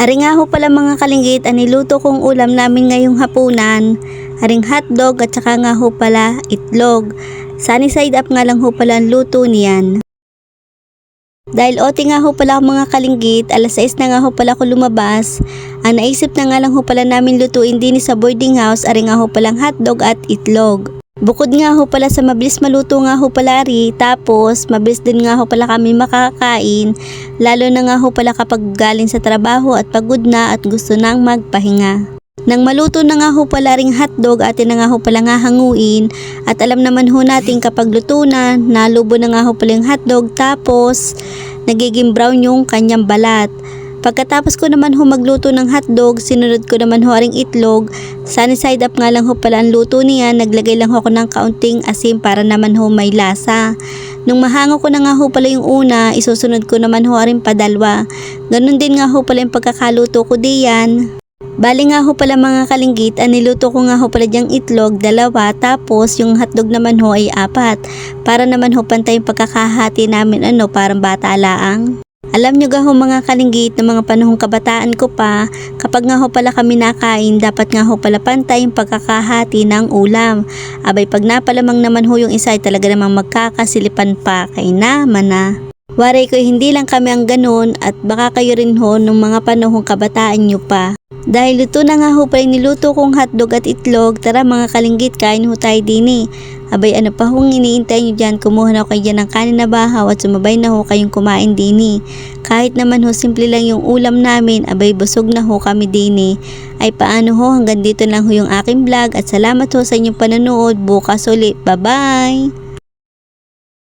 Ari nga ho pala mga kalinggit, ang niluto kong ulam namin ngayong hapunan. Aring hotdog at saka nga ho pala itlog. Sunny side up nga lang ho pala ang luto niyan. Dahil ote nga ho pala mga kalinggit, alas 6 na nga ho pala ako lumabas. Ang naisip na nga lang ho pala namin lutuin din sa boarding house, ari nga ho palang hotdog at itlog. Bukod nga ho pala sa mabilis maluto nga ho pala ri, tapos mabilis din nga ho pala kami makakain, lalo na nga ho pala kapag galing sa trabaho at pagod na at gusto nang magpahinga. Nang maluto na nga ho pala ring hotdog atin na nga ho pala nga hanguin at alam naman ho natin kapag luto na, nalubo na nga ho pala yung hotdog tapos nagiging brown yung kanyang balat. Pagkatapos ko naman ho magluto ng hotdog, sinunod ko naman ho ring itlog. Sunny side up nga lang ho pala ang luto niya, naglagay lang ho ako ng kaunting asin para naman ho may lasa. Nung mahango ko na nga ho pala yung una, isusunod ko naman ho rin padalwa. Ganun din nga ho pala yung pagkakaluto ko diyan. Bali nga ho pala mga kalinggit, ang niluto ko nga ho pala diyang itlog, dalawa, tapos yung hotdog naman ho ay apat. Para naman ho pantay yung pagkakahati namin ano, parang bata laang. Alam nyo ga ho mga kalinggit ng mga panahong kabataan ko pa, kapag nga ho pala kami nakain, dapat nga ho pala pantay yung pagkakahati ng ulam. Abay pag napalamang naman ho yung isa ay talaga namang magkakasilipan pa kay naman na. Waray ko hindi lang kami ang ganun at baka kayo rin ho nung mga panahong kabataan nyo pa. Dahil luto na nga ho yung niluto kong hotdog at itlog, tara mga kalinggit kain ho tayo din eh. Abay ano pa hong iniintay nyo dyan, kumuha na kayo dyan ng kanin na bahaw at sumabay na ho kayong kumain din eh. Kahit naman ho simple lang yung ulam namin, abay busog na ho kami din eh. Ay paano ho, hanggang dito lang ho yung aking vlog at salamat ho sa inyong panonood. Bukas ulit, bye bye!